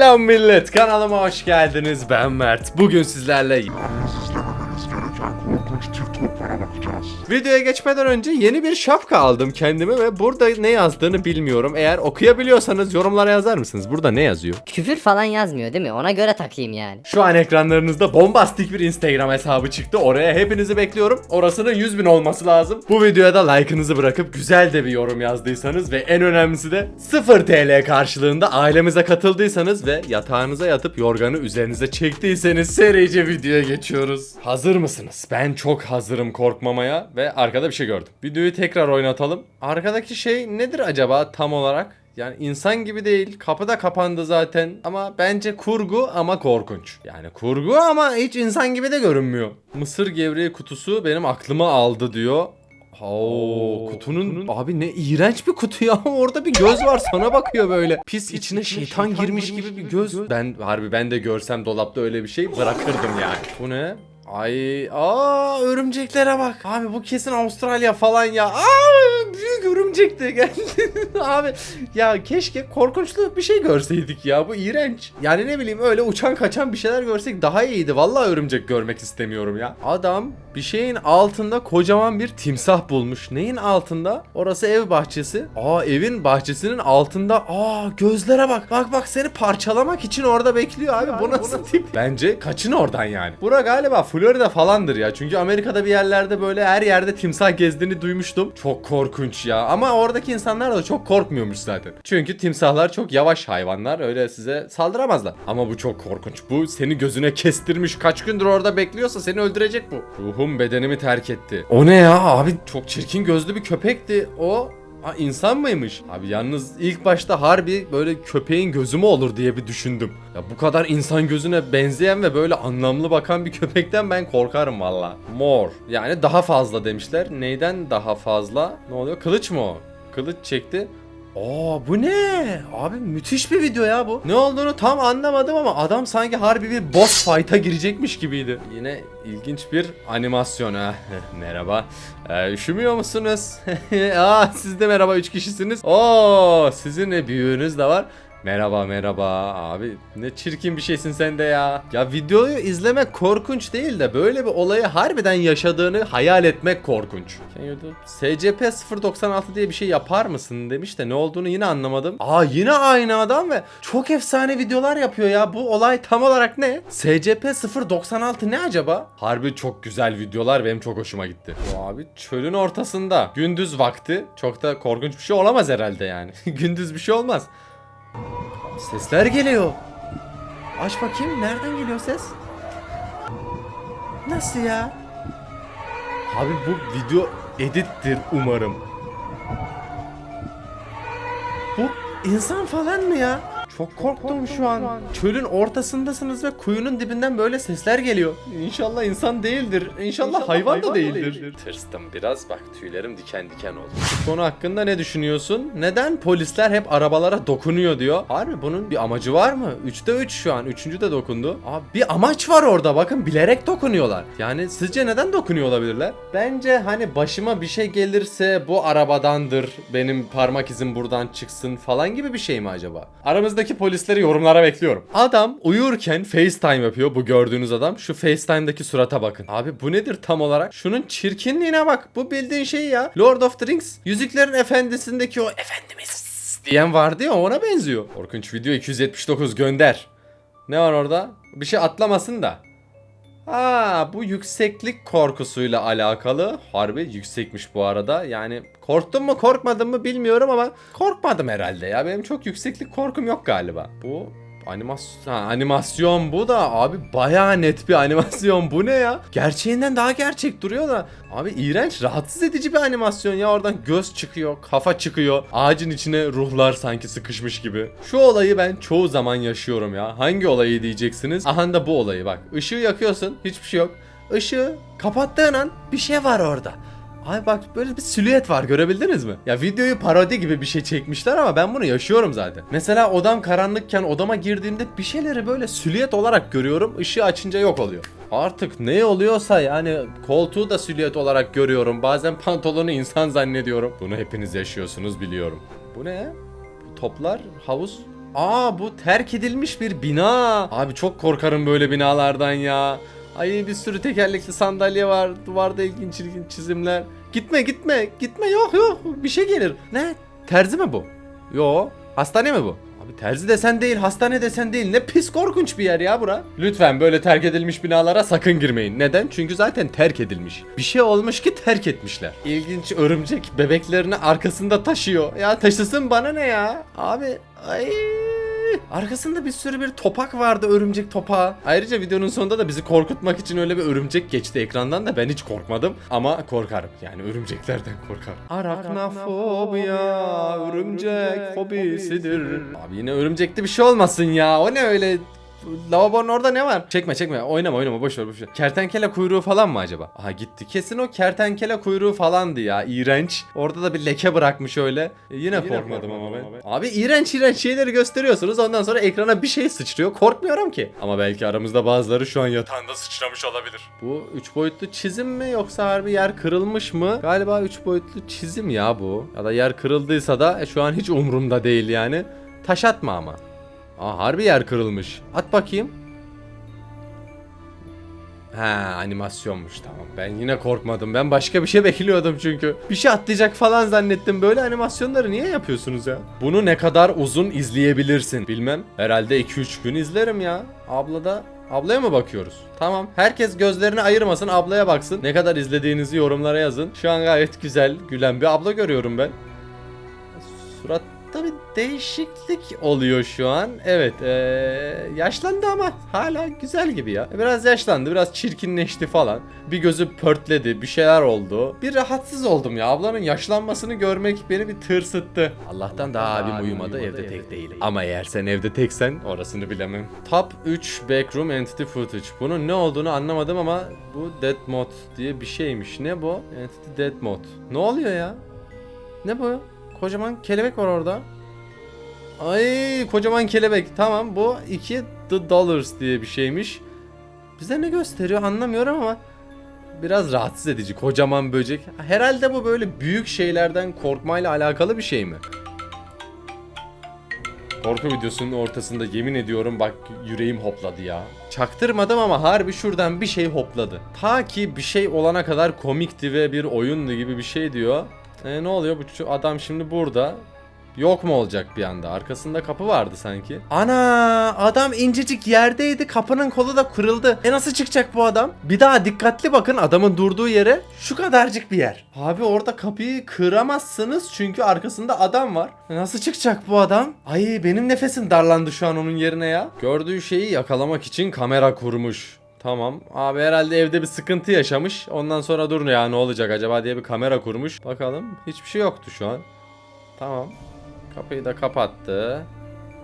Selam millet kanalıma hoş geldiniz. Ben Mert. Bugün sizlerle Videoya geçmeden önce yeni bir şapka aldım kendime ve burada ne yazdığını bilmiyorum Eğer okuyabiliyorsanız yorumlara yazar mısınız? Burada ne yazıyor? Küfür falan yazmıyor değil mi? Ona göre takayım yani. Şu an ekranlarınızda bombastik bir Instagram hesabı çıktı. Oraya hepinizi bekliyorum. Orasının 100 bin olması lazım. Bu videoya da like'ınızı bırakıp güzel de bir yorum yazdıysanız ve en önemlisi de 0 TL karşılığında ailemize katıldıysanız ve yatağınıza yatıp yorganı üzerinize çektiyseniz serice videoya geçiyoruz. Hazır mısınız? Ben çok hazırım korkmamaya ve arkada bir şey gördüm. Videoyu tekrar oynatalım. Arkadaki şey nedir acaba tam olarak? Yani insan gibi değil. Kapı da kapandı zaten. Ama bence kurgu ama korkunç. Yani kurgu ama hiç insan gibi de görünmüyor. Mısır gevreği kutusu benim aklıma aldı diyor. Oo, kutunun abi ne iğrenç bir kutu ya orada bir göz var sana bakıyor böyle pis içine şeytan girmiş gibi bir göz ben harbi ben de görsem dolapta öyle bir şey bırakırdım yani bu ne Ay aa örümceklere bak. Abi bu kesin Avustralya falan ya. Aa büyük örümcek de geldi. Abi ya keşke korkunçlu bir şey görseydik ya. Bu iğrenç. Yani ne bileyim öyle uçan kaçan bir şeyler görsek daha iyiydi. Vallahi örümcek görmek istemiyorum ya. Adam bir şeyin altında kocaman bir timsah bulmuş. Neyin altında? Orası ev bahçesi. Aa evin bahçesinin altında. Aa gözlere bak. Bak bak seni parçalamak için orada bekliyor abi. Bu nasıl tip? Bence kaçın oradan yani. Bura galiba Florida falandır ya. Çünkü Amerika'da bir yerlerde böyle her yerde timsah gezdiğini duymuştum. Çok korkunç ya. Ama oradaki insanlar da çok korkmuyormuş zaten. Çünkü timsahlar çok yavaş hayvanlar. Öyle size saldıramazlar. Ama bu çok korkunç. Bu seni gözüne kestirmiş. Kaç gündür orada bekliyorsa seni öldürecek bu. Ruhum bedenimi terk etti. O ne ya abi? Çok çirkin gözlü bir köpekti. O Ha insan mıymış? Abi yalnız ilk başta harbi böyle köpeğin gözü mü olur diye bir düşündüm. Ya bu kadar insan gözüne benzeyen ve böyle anlamlı bakan bir köpekten ben korkarım valla. More. Yani daha fazla demişler. Neyden daha fazla? Ne oluyor? Kılıç mı o? Kılıç çekti. Aa bu ne? Abi müthiş bir video ya bu. Ne olduğunu tam anlamadım ama adam sanki harbi bir boss fight'a girecekmiş gibiydi. Yine ilginç bir animasyon ha. merhaba. Ee, üşümüyor musunuz? Aa siz de merhaba 3 kişisiniz. Oo sizin de büyüğünüz de var. Merhaba merhaba abi ne çirkin bir şeysin sen de ya. Ya videoyu izlemek korkunç değil de böyle bir olayı harbiden yaşadığını hayal etmek korkunç. SCP 096 diye bir şey yapar mısın demiş de ne olduğunu yine anlamadım. Aa yine aynı adam ve çok efsane videolar yapıyor ya. Bu olay tam olarak ne? SCP 096 ne acaba? Harbi çok güzel videolar benim çok hoşuma gitti. Bu abi çölün ortasında gündüz vakti çok da korkunç bir şey olamaz herhalde yani. gündüz bir şey olmaz. Sesler geliyor. Aç bakayım nereden geliyor ses? Nasıl ya? Abi bu video edittir umarım. Bu insan falan mı ya? Çok korktum şu an. Çölün ortasındasınız ve kuyunun dibinden böyle sesler geliyor. İnşallah insan değildir. İnşallah, hayvan, da değildir. Tırstım biraz bak tüylerim diken diken oldu. Bu konu hakkında ne düşünüyorsun? Neden polisler hep arabalara dokunuyor diyor. Harbi bunun bir amacı var mı? 3'te 3 şu an. Üçüncü de dokundu. Abi bir amaç var orada bakın bilerek dokunuyorlar. Yani sizce neden dokunuyor olabilirler? Bence hani başıma bir şey gelirse bu arabadandır. Benim parmak izim buradan çıksın falan gibi bir şey mi acaba? Aramızdaki polisleri yorumlara bekliyorum. Adam uyurken FaceTime yapıyor bu gördüğünüz adam. Şu FaceTime'daki surata bakın. Abi bu nedir tam olarak? Şunun çirkinliğine bak. Bu bildiğin şey ya. Lord of the Rings. Yüzüklerin Efendisi'ndeki o efendimiz diyen vardı ya ona benziyor. Korkunç video 279 gönder. Ne var orada? Bir şey atlamasın da. Ha bu yükseklik korkusuyla alakalı. Harbi yüksekmiş bu arada. Yani korktum mu korkmadım mı bilmiyorum ama korkmadım herhalde ya. Benim çok yükseklik korkum yok galiba. Bu animasyon, ha, animasyon bu da abi bayağı net bir animasyon bu ne ya? Gerçeğinden daha gerçek duruyor da abi iğrenç rahatsız edici bir animasyon ya oradan göz çıkıyor kafa çıkıyor ağacın içine ruhlar sanki sıkışmış gibi. Şu olayı ben çoğu zaman yaşıyorum ya hangi olayı diyeceksiniz? Aha da bu olayı bak ışığı yakıyorsun hiçbir şey yok. Işığı kapattığın an bir şey var orada. Ay bak böyle bir silüet var görebildiniz mi? Ya videoyu parodi gibi bir şey çekmişler ama ben bunu yaşıyorum zaten. Mesela odam karanlıkken odama girdiğimde bir şeyleri böyle silüet olarak görüyorum. ışığı açınca yok oluyor. Artık ne oluyorsa yani koltuğu da silüet olarak görüyorum. Bazen pantolonu insan zannediyorum. Bunu hepiniz yaşıyorsunuz biliyorum. Bu ne? Bu toplar havuz Aa bu terk edilmiş bir bina. Abi çok korkarım böyle binalardan ya. Ay bir sürü tekerlekli sandalye var. Duvarda ilginç ilginç çizimler. Gitme gitme gitme yok yok bir şey gelir. Ne? Terzi mi bu? Yo. Hastane mi bu? Abi terzi desen değil, hastane desen değil. Ne pis korkunç bir yer ya bura. Lütfen böyle terk edilmiş binalara sakın girmeyin. Neden? Çünkü zaten terk edilmiş. Bir şey olmuş ki terk etmişler. İlginç örümcek bebeklerini arkasında taşıyor. Ya taşısın bana ne ya? Abi ay Arkasında bir sürü bir topak vardı örümcek topağı. Ayrıca videonun sonunda da bizi korkutmak için öyle bir örümcek geçti ekrandan da ben hiç korkmadım. Ama korkarım yani örümceklerden korkarım. Araknafobia örümcek fobisidir. Abi yine örümcekli bir şey olmasın ya. O ne öyle Lavabonun orada ne var? Çekme çekme oynama oynama boş ver boş ver. Kertenkele kuyruğu falan mı acaba? Aha gitti. Kesin o kertenkele kuyruğu falandı ya. İğrenç. Orada da bir leke bırakmış öyle. E, yine, korkmadım ama ben. Abi iğrenç iğrenç şeyleri gösteriyorsunuz. Ondan sonra ekrana bir şey sıçrıyor. Korkmuyorum ki. Ama belki aramızda bazıları şu an yatağında sıçramış olabilir. Bu 3 boyutlu çizim mi yoksa harbi yer kırılmış mı? Galiba 3 boyutlu çizim ya bu. Ya da yer kırıldıysa da e, şu an hiç umurumda değil yani. Taş atma ama. Aa harbi yer kırılmış. At bakayım. Ha animasyonmuş tamam. Ben yine korkmadım. Ben başka bir şey bekliyordum çünkü. Bir şey atlayacak falan zannettim. Böyle animasyonları niye yapıyorsunuz ya? Bunu ne kadar uzun izleyebilirsin? Bilmem. Herhalde 2-3 gün izlerim ya. Abla da Ablaya mı bakıyoruz? Tamam. Herkes gözlerini ayırmasın, ablaya baksın. Ne kadar izlediğinizi yorumlara yazın. Şu an gayet güzel, gülen bir abla görüyorum ben. Suratta bir değişiklik oluyor şu an. Evet, eee, yaşlandı ama hala güzel gibi ya. Biraz yaşlandı, biraz çirkinleşti falan. Bir gözü pörtledi, bir şeyler oldu. Bir rahatsız oldum ya. Ablanın yaşlanmasını görmek beni bir tırsıttı. Allah'tan daha abim uyumadı, evde tek değilim. Ama eğer sen evde teksen orasını bilemem. Top 3 Backroom Entity Footage. Bunun ne olduğunu anlamadım ama bu Dead Mode diye bir şeymiş. Ne bu? Entity Dead Mode. Ne oluyor ya? Ne bu? Kocaman kelebek var orada. Ay kocaman kelebek. Tamam bu 2 the dollars diye bir şeymiş. Bize ne gösteriyor anlamıyorum ama biraz rahatsız edici. Kocaman böcek. Herhalde bu böyle büyük şeylerden korkmayla alakalı bir şey mi? Korku videosunun ortasında yemin ediyorum bak yüreğim hopladı ya. Çaktırmadım ama harbi şuradan bir şey hopladı. Ta ki bir şey olana kadar komikti ve bir oyundu gibi bir şey diyor. E, ne oluyor bu adam şimdi burada. Yok mu olacak bir anda? Arkasında kapı vardı sanki. Ana adam incecik yerdeydi. Kapının kolu da kırıldı. E nasıl çıkacak bu adam? Bir daha dikkatli bakın adamın durduğu yere. Şu kadarcık bir yer. Abi orada kapıyı kıramazsınız çünkü arkasında adam var. E nasıl çıkacak bu adam? Ay benim nefesim darlandı şu an onun yerine ya. Gördüğü şeyi yakalamak için kamera kurmuş. Tamam. Abi herhalde evde bir sıkıntı yaşamış. Ondan sonra dur ya ne olacak acaba diye bir kamera kurmuş. Bakalım. Hiçbir şey yoktu şu an. Tamam. Kapıyı da kapattı.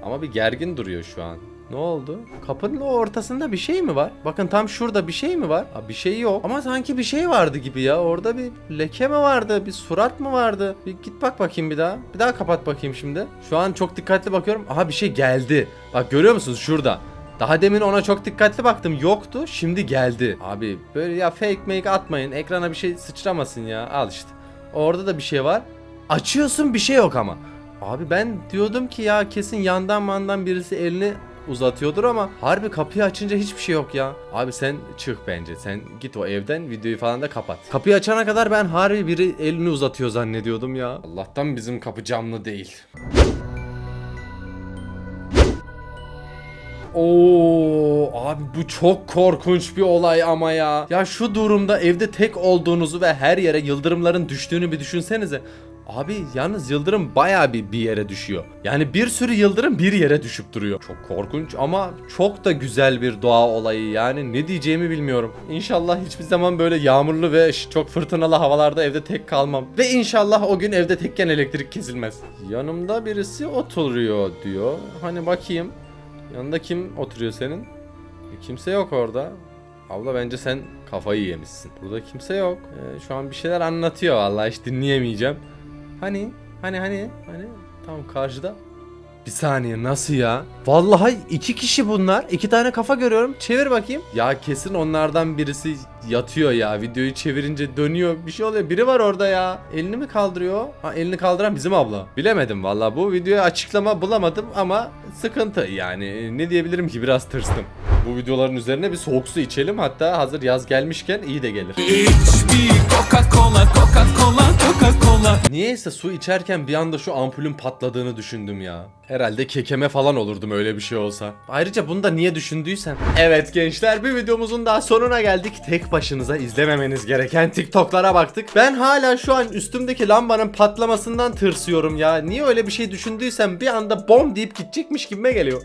Ama bir gergin duruyor şu an. Ne oldu? Kapının o ortasında bir şey mi var? Bakın tam şurada bir şey mi var? Aa, bir şey yok. Ama sanki bir şey vardı gibi ya. Orada bir leke mi vardı? Bir surat mı vardı? Bir git bak bakayım bir daha. Bir daha kapat bakayım şimdi. Şu an çok dikkatli bakıyorum. Aha bir şey geldi. Bak görüyor musunuz şurada? Daha demin ona çok dikkatli baktım yoktu şimdi geldi. Abi böyle ya fake make atmayın ekrana bir şey sıçramasın ya al işte. Orada da bir şey var. Açıyorsun bir şey yok ama. Abi ben diyordum ki ya kesin yandan mandan birisi elini uzatıyordur ama harbi kapıyı açınca hiçbir şey yok ya. Abi sen çık bence. Sen git o evden videoyu falan da kapat. Kapıyı açana kadar ben harbi biri elini uzatıyor zannediyordum ya. Allah'tan bizim kapı camlı değil. Oo abi bu çok korkunç bir olay ama ya. Ya şu durumda evde tek olduğunuzu ve her yere yıldırımların düştüğünü bir düşünsenize. Abi yalnız yıldırım baya bir bir yere düşüyor. Yani bir sürü yıldırım bir yere düşüp duruyor. Çok korkunç ama çok da güzel bir doğa olayı. Yani ne diyeceğimi bilmiyorum. İnşallah hiçbir zaman böyle yağmurlu ve çok fırtınalı havalarda evde tek kalmam. Ve inşallah o gün evde tekken elektrik kesilmez. Yanımda birisi oturuyor diyor. Hani bakayım. Yanında kim oturuyor senin? E, kimse yok orada. Abla bence sen kafayı yemişsin. Burada kimse yok. E, şu an bir şeyler anlatıyor vallahi hiç dinleyemeyeceğim. Hani? Hani hani? Hani? Tamam karşıda. Bir saniye nasıl ya? Vallahi iki kişi bunlar. İki tane kafa görüyorum. Çevir bakayım. Ya kesin onlardan birisi yatıyor ya. Videoyu çevirince dönüyor. Bir şey oluyor. Biri var orada ya. Elini mi kaldırıyor? Ha elini kaldıran bizim abla. Bilemedim valla. Bu videoya açıklama bulamadım ama sıkıntı yani. Ne diyebilirim ki biraz tırstım. Bu videoların üzerine bir soğuk su içelim. Hatta hazır yaz gelmişken iyi de gelir. bir Coca-Cola, Coca-Cola, Coca-Cola. Niyeyse su içerken bir anda şu ampulün patladığını düşündüm ya. Herhalde kekeme falan olurdum öyle bir şey olsa. Ayrıca bunu da niye düşündüysem. Evet gençler bir videomuzun daha sonuna geldik. Tek başınıza izlememeniz gereken TikTok'lara baktık. Ben hala şu an üstümdeki lambanın patlamasından tırsıyorum ya. Niye öyle bir şey düşündüysem bir anda bom deyip gidecekmiş gibime geliyor.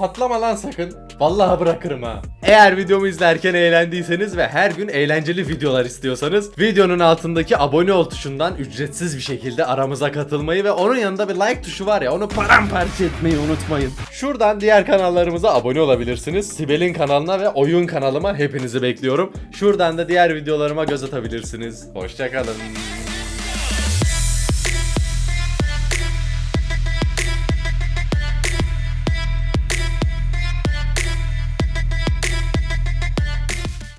Patlama lan sakın. Vallahi bırakırım ha. Eğer videomu izlerken eğlendiyseniz ve her gün eğlenceli videolar istiyorsanız videonun altındaki abone ol tuşundan ücretsiz bir şekilde aramıza katılmayı ve onun yanında bir like tuşu var ya onu paramparça etmeyi unutmayın. Şuradan diğer kanallarımıza abone olabilirsiniz. Sibel'in kanalına ve oyun kanalıma hepinizi bekliyorum. Şuradan da diğer videolarıma göz atabilirsiniz. Hoşçakalın.